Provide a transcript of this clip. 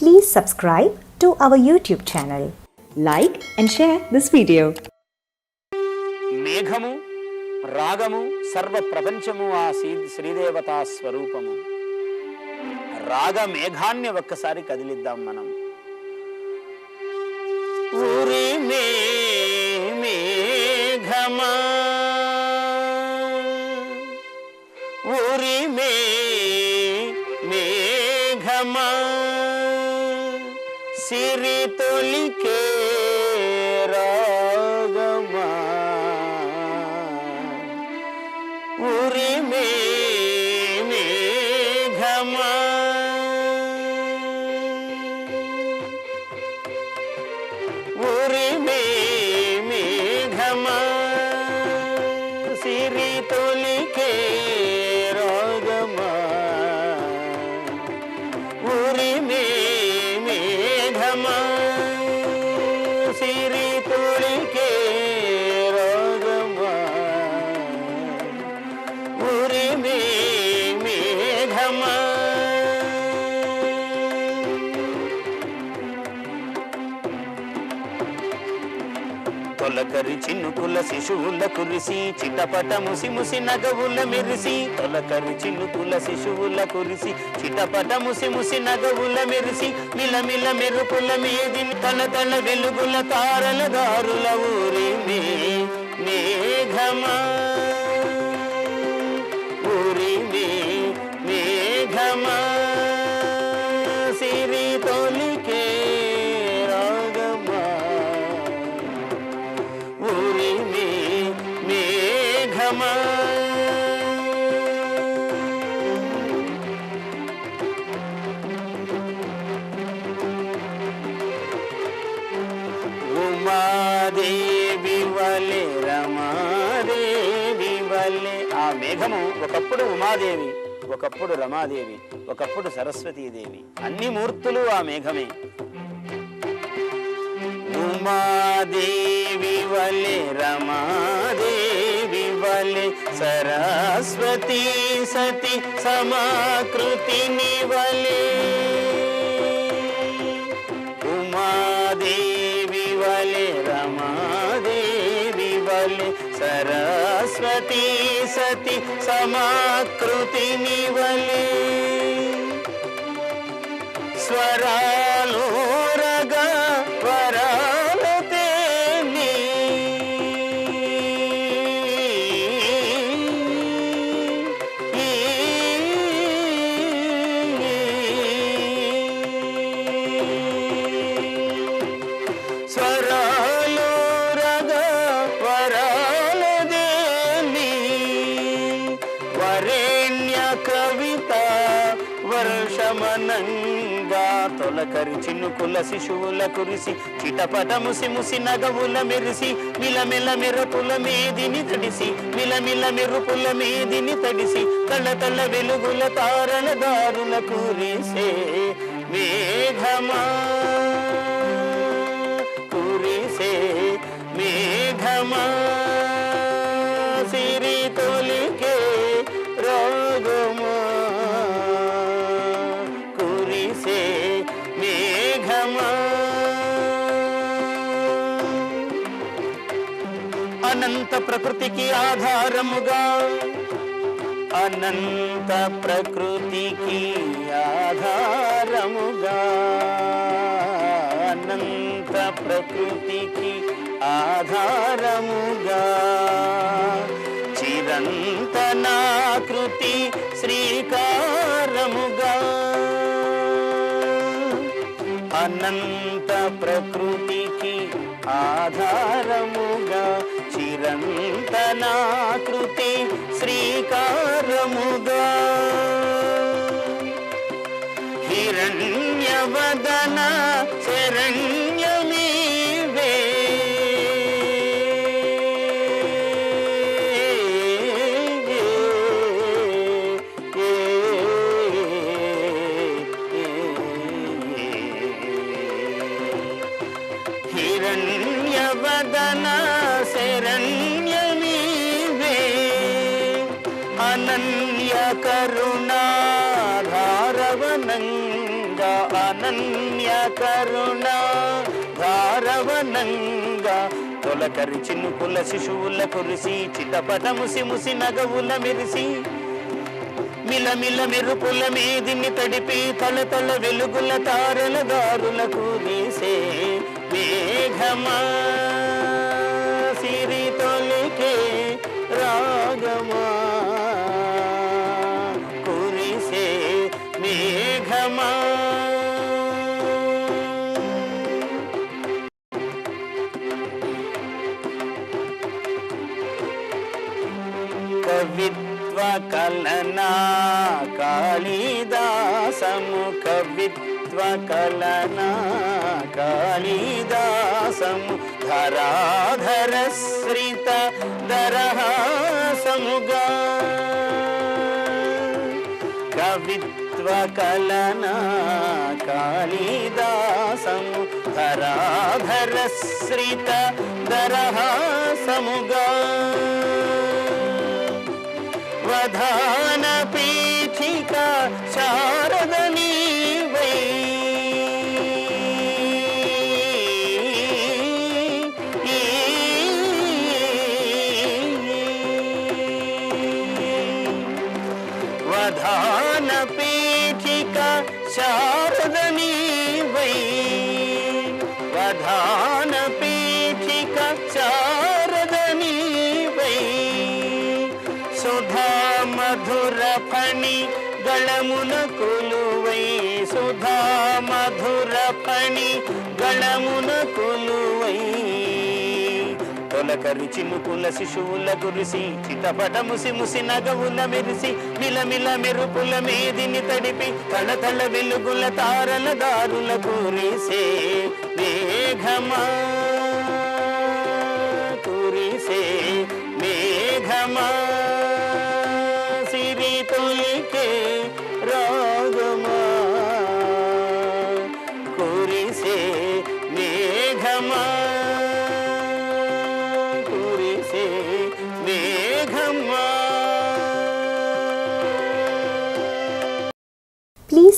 Please subscribe to our YouTube channel. Like and share this video. మేఘము రాగము సర్వ ప్రపంచము ఆ శ్రీదేవతా స్వరూపము రాగ మేఘాన్ని ఒక్కసారి కదిలిద్దాం మనం ఊరి మే మేఘమా ఊరి మే మేఘమా সিরিতলিকে রাগমা উরি মে মেঘমা। తొలకరి చిన్నుకుల శిశువుల కురిసి చిటపట ముసి ముసి నగవుల మెరిసి. తొలకరి చిన్నుకుల శిశువుల కురిసి చిటపట ముసి ముసి నగవుల మెరిసి. మిలమిల మెరుపుల మీది తన తన వెలుగుల తారల దారుల ఊరి మేఘమా. మేఘమా ఉమాదేవి వలె రమాదేవి వలె. ఆ మేఘము ఒకప్పుడు ఉమాదేవి ఒకప్పుడు రమాదేవి ఒకప్పుడు సరస్వతీదేవి. అన్ని మూర్తులు ఆ మేఘమే. ఉమాదేవి వలె రమా ली सरस्वती सती, समाकृति निवली। उमा देवी वाले रमा देवी वाले, सरस्वती सती, समाकृति निवली। स्वरालो గమనంగా తొలకరి చిన్నుకుల శిశువుల కురిసి చిటపట ముసి ముసి నగవుల మెరిసి మిలమిల మెరుపుల మీదిని తడిసి మిలమిల మెరుపుల మీదిని తడిసి తల తల వెలుగుల తారణ దారుల కురిసే మేఘమా. కురిసే మేఘమా. అనంత ప్రకృతికి ఆధారముగా అనంత ప్రకృతికి ఆధారముగా అనంత ప్రకృతికి ఆధారముగా చిరంతనాకృతి శ్రీకారముగా అనంత ప్రకృతికి ఆధారముగా చిరంతనాకృతి శ్రీకారముగా. హిరణ్యవదన శరణ్య శరణ్యవదన శరణ్యమీవే అనన్య కరుణాధారవనంగా అనన్య కరుణ ధారవనంగా తొలకరి చినుకుల శిశువుల కురిసి చిటపట ముసి ముసి నగవుల మెరిసి మిలమిల మెరుపుల మీదిని తడిపి తల తల వెలుగుల తారల దారుల కురిసే మేఘమా సిరి తొలికే రాగమా కురిసే మేఘమా కవిత్వ కలనా కాళిదాసము కవిత్వ द्वकलना कालिदासं धराधरश्रितदरः समुगा कवित्वकलना कालिदासं धराधरश्रितदरः समुगा वधानपीठिका शारदनी ప్రధాన పీఠిక శారద వై ప్రధాన పీఠిక శారద వై సుధా మధుర ఫణి గళమున కొలువై సుధా మధుర ఫణి గళమున కొలువై తొలకరి చినుకుల శిశువుల గురిసి చితపట ముసి ముసి నగవుల మెరిసి మిలమిల మెరుపుల మేదిని తడిపి తళ తళ వెలుగుల తారల దారుల కురిసే మేఘమా కురిసే మేఘమా